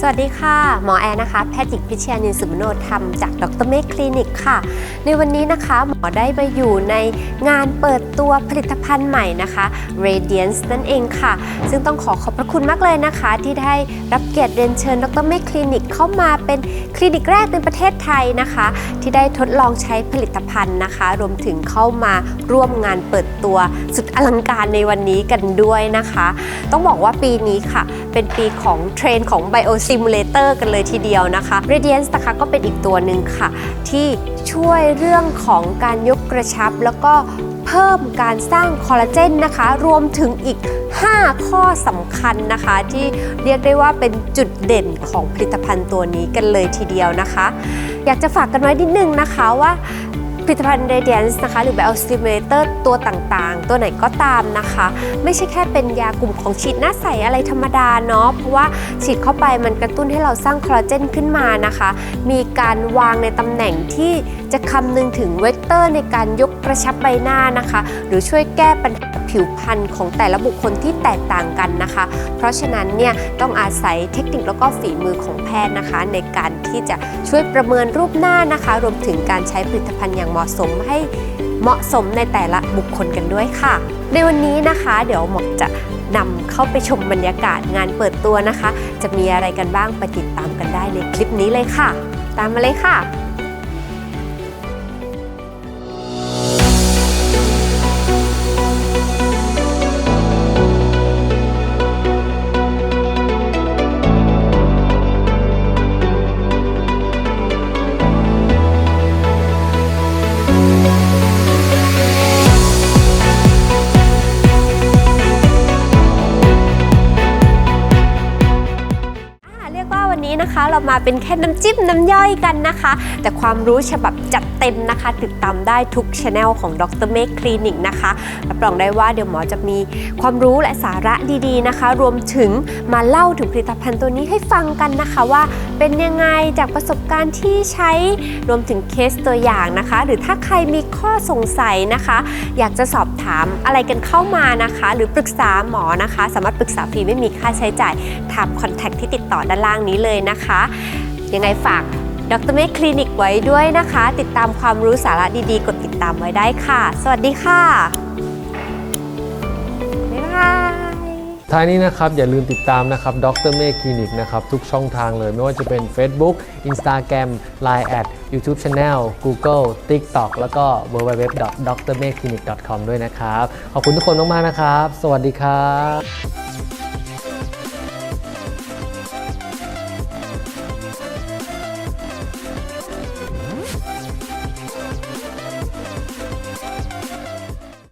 สวัสดีค่ะ หมอแอร์นะคะ แพทย์หญิงพิเชียนินสุมโนธรรมจากดรเมคคลินิกค่ะ ในวันนี้นะคะ หมอได้มาอยู่ในงานเปิดตัวผลิตภัณฑ์ใหม่นะคะ Radiance นั่นเองค่ะ ซึ่งต้องขอขอบพระคุณมากเลยนะคะ ที่ได้รับเกียรติเรียนเชิญดรเมคคลินิกเข้ามาเป็นคลินิกแรกในประเทศไทยนะคะ ที่ได้ทดลองใช้ผลิตภัณฑ์นะคะ รวมถึงเข้ามาร่วมงานเปิดตัวสุดอลังการในวันนี้กันด้วยนะคะ ต้องบอกว่าปีนี้ค่ะ เป็นปีของเทรนด์ของไบโอ Biosimulator กันเลยทีเดียวนะคะ Radiance นะคะก็เป็นอีกตัวหนึ่งค่ะ ที่ช่วยเรื่องของการยกกระชับ แล้วก็เพิ่มการสร้างคอลลาเจนนะคะ รวมถึงอีก 5 ข้อสำคัญนะคะ ที่เรียกได้ว่าเป็นจุดเด่นของผลิตภัณฑ์ตัวนี้กันเลยทีเดียวนะคะ อยากจะฝากกันไว้นิดนึงนะคะว่า ผลิตภัณฑ์ Radiance นะคะ หรือ Biostimulator ตัวต่างๆ ตัวไหนก็ตามนะคะ ไม่ใช่แค่เป็นยากลุ่มของฉีดหน้าใสอะไรธรรมดาเนาะเพราะว่าฉีดเข้าไปมันกระตุ้นให้เราสร้างคอลลาเจนขึ้นมานะคะ มีการวางในตำแหน่งที่จะคำนึงถึงเวกเตอร์ในการยกกระชับใบหน้านะคะ หรือช่วยแก้ปัญหาผิวพรรณของแต่ละบุคคลที่แตกต่างกันนะคะ เพราะฉะนั้นเนี่ยต้องอาศัยเทคนิคแล้วก็ฝีมือของแพทย์นะคะ ในการที่จะช่วยประเมินรูปหน้านะคะ รวมถึงการใช้ผลิตภัณฑ์อย่างเหมาะสมให้เหมาะสมในแต่ละบุคคลกันด้วยค่ะ ในวันนี้นะคะ เดี๋ยวหมอจะนำเข้าไปชมบรรยากาศงานเปิดตัวนะคะ จะมีอะไรกันบ้างไปติดตามกันได้ในคลิปนี้เลยค่ะ ตามมาเลยค่ะ เรามาเป็นแค่น้ำจิ้มน้ำย่อยกันนะคะ แต่ความรู้ฉบับจัดเต็มนะคะ ติดตามได้ทุกช anel ของดรเม k คลินิกนะคะรับรองได้ว่าเดี๋ยวหมอจะมีความรู้และสาระดีๆนะคะ รวมถึงมาเล่าถึงผลิตภัณฑ์ตัวนี้ให้ฟังกันนะคะว่าเป็นยังไงจากประสบการณ์ที่ใช้รวมถึงเคสตัวอย่างนะคะ หรือถ้าใครมีข้อสงสัยนะคะ อยากจะสอบถามอะไรกันเข้ามานะคะ หรือปรึกษาหมอนะคะ สามารถปรึกษาฟรีไม่มีค่าใช้จ่ายถามคอนแทคที่ติดต่อด้านล่างนี้เลยนะคะยังไงฝากดรเมคคลินิกไว้ด้วยนะคะ ติดตามความรู้สาระดีๆ กดติดตามไว้ได้ค่ะ สวัสดีค่ะบ๊ายบายท้ายนี้นะครับอย่าลืมติดตามนะครับดรเมฆคลินิกนะครับทุกช่องทางเลย ไม่ว่าจะเป็น Facebook Instagram Line at YouTube Channel Google TikTok แล้วก็ www.drmekclinic.com ด้วยนะครับ ขอบคุณทุกคนมาก ๆ นะครับ สวัสดีครับ